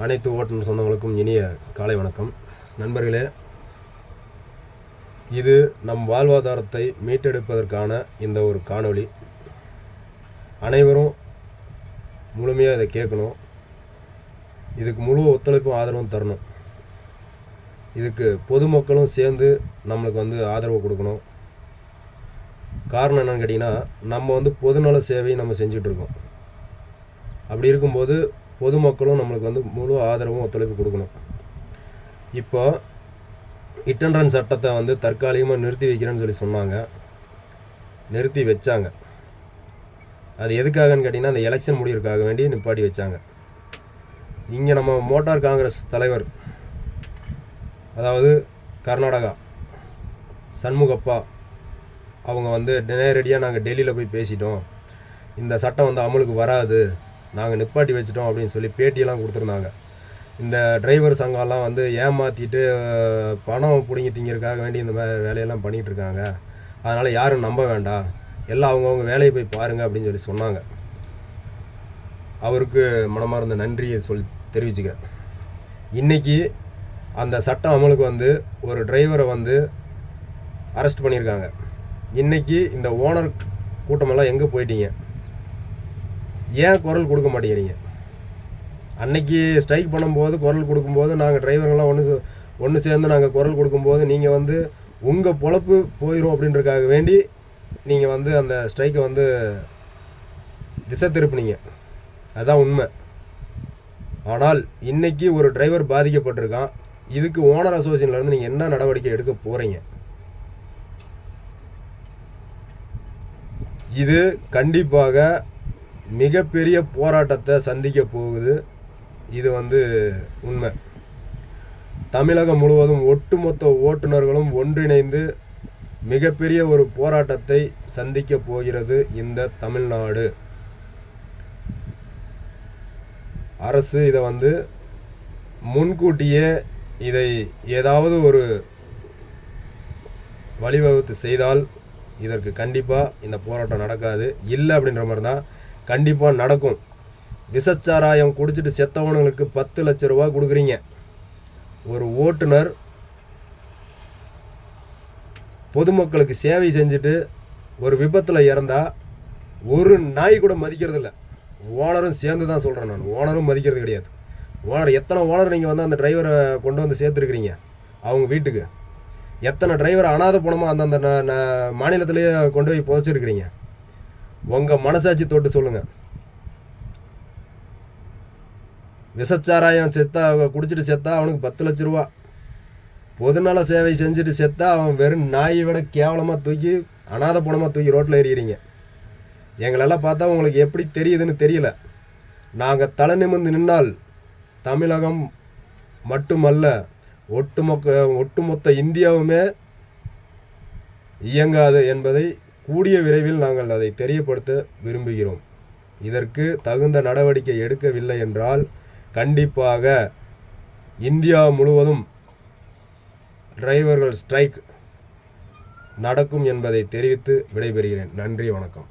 அனைத்து ஓட்டுநர் சொந்தங்களுக்கும் இனிய காலை வணக்கம். நண்பர்களே இது நம் வாழ்வாதாரத்தை மீட்டெடுப்பதற்கான இந்த ஒரு காணொளி. அனைவரும் முழுமையாக இதை கேட்கணும். இதுக்கு முழு ஒத்துழைப்பும் ஆதரவும் தரணும். இதுக்கு பொதுமக்களும் சேர்ந்து நம்மளுக்கு வந்து ஆதரவு கொடுக்கணும். காரணம் என்னென்னு கேட்டிங்கன்னா நம்ம வந்து பொதுநல சேவையை நம்ம செஞ்சிட்ருக்கோம் அப்படி இருக்கும்போது பொதுமக்களும் நம்மளுக்கு வந்து முழு ஆதரவும் ஒத்துழைப்பு கொடுக்கணும். இப்போ ஹிட் அண்ட் ரன் சட்டத்தை வந்து தற்காலிகமாக நிறுத்தி வைக்கிறேன்னு சொல்லி சொன்னாங்க. நிறுத்தி வச்சாங்க. அது எதுக்காகன்னு கேட்டிங்கன்னா அந்த எலெக்ஷன் முடிவுக்காக வேண்டி நிப்பாட்டி வச்சாங்க. இங்கே நம்ம மோட்டார் காங்கிரஸ் தலைவர் அதாவது கர்நாடகா சண்முகப்பா அவங்க வந்து நேரடியாக நாங்கள் டெல்லியில் போய் பேசிட்டோம். இந்த சட்டம் வந்து அமலுக்கு வராது. நாங்கள் நிப்பாட்டி வச்சிட்டோம் அப்படின்னு சொல்லி பேட்டியெல்லாம் கொடுத்துருந்தாங்க. இந்த டிரைவர் சங்கம்லாம் வந்து ஏமாற்றிட்டு பணம் பிடிங்கி திங்கிறதுக்காக வேண்டி இந்த மாதிரி வேலையெல்லாம் பண்ணிகிட்ருக்காங்க அதனால் யாரும் நம்ப வேண்டாம். எல்லாம் அவங்கவுங்க வேலையை போய் பாருங்கள் அப்படின்னு சொல்லி சொன்னாங்க. அவருக்கு மனமார்ந்த நன்றியை சொல்லி தெரிவிச்சுக்கிறேன். இன்றைக்கி அந்த சட்டம் அமலுக்கு வந்து ஒரு டிரைவரை வந்து அரெஸ்ட் பண்ணியிருக்காங்க. இன்றைக்கி இந்த ஓனர் கூட்டமெல்லாம் எங்கே போயிட்டீங்க? ஏன் குரல் கொடுக்க மாட்டேங்கிறீங்க? அன்னைக்கு ஸ்ட்ரைக் பண்ணும்போது குரல் கொடுக்கும்போது நாங்கள் டிரைவருங்கெல்லாம் ஒன்று ஒன்று சேர்ந்து நாங்கள் குரல் கொடுக்கும்போது நீங்கள் வந்து உங்கள் பொழப்பு போயிடும் அப்படின்றதுக்காக வேண்டி நீங்கள் வந்து அந்த ஸ்ட்ரைக்கை வந்து திசை திருப்பினீங்க. அதுதான் உண்மை. ஆனால் இன்றைக்கி ஒரு டிரைவர் பாதிக்கப்பட்டிருக்கான். இதுக்கு ஓனர் அசோசியேஷன்லேருந்து நீங்கள் என்ன நடவடிக்கை எடுக்க போகிறீங்க இது கண்டிப்பாக மிகப்பெரிய போராட்டத்தை சந்திக்க போகுது. இது வந்து உண்மை. தமிழகம் முழுவதும் ஒட்டுமொத்த ஓட்டுநர்களும் ஒன்றிணைந்து மிகப்பெரிய ஒரு போராட்டத்தை சந்திக்க போகிறது இந்த தமிழ்நாடு. அரசு இதை வந்து முன்கூட்டியே இதை ஏதாவது ஒரு வழிவகுத்து செய்தால் இதற்கு கண்டிப்பாக இந்த போராட்டம் நடக்காது. இல்லை அப்படின்ற மாதிரி தான் கண்டிப்பாக நடக்கும். விஷச்சாராயம் குடிச்சிட்டு செத்தவனுங்களுக்கு பத்து லட்ச ரூபா கொடுக்குறீங்க. ஒரு ஓட்டுநர் பொதுமக்களுக்கு சேவை செஞ்சுட்டு ஒரு விபத்தில் இறந்தால் ஒரு நாய் கூட மதிக்கிறதில்ல. ஓனரும் சேர்ந்து தான் சொல்கிறேன் நான். ஓனரும் மதிக்கிறது கிடையாது. ஓனர் எத்தனை ஓனர் நீங்கள் வந்து அந்த டிரைவரை கொண்டு வந்து சேர்த்துருக்குறீங்க? அவங்க வீட்டுக்கு. எத்தனை டிரைவர் அனாத பணமாக அந்தந்த ந- மாநிலத்திலேயே கொண்டு போய் புதைச்சிருக்கிறீங்க? உங்கள் மனசாட்சி தொட்டு சொல்லுங்கள் விஷச்சாராயம் செத்தா அவன் குடிச்சிட்டு செத்தா அவனுக்கு பத்து லட்ச ரூபா. பொதுநல சேவை செஞ்சுட்டு செத்தா அவன் வெறும் நாயை விட கேவலமாக தூக்கி அனாத பணமாக தூக்கி ரோட்டில் எறிகிறீங்க எங்களெல்லாம் பார்த்தா உங்களுக்கு எப்படி தெரியுதுன்னு தெரியல. நாங்கள் தலை நிமிர்ந்து நின்னால் தமிழகம் மட்டுமல்ல ஒட்டுமொக்க ஒட்டுமொத்த இந்தியாவுமே இயங்காது என்பதை கூடிய விரைவில் நாங்கள் அதை தெரியப்படுத்த விரும்புகிறோம். இதற்கு தகுந்த நடவடிக்கை எடுக்கவில்லை என்றால் கண்டிப்பாக இந்தியா முழுவதும் டிரைவர்கள் ஸ்ட்ரைக் நடக்கும் என்பதை தெரிவித்து விடைபெறுகிறேன். நன்றி வணக்கம்.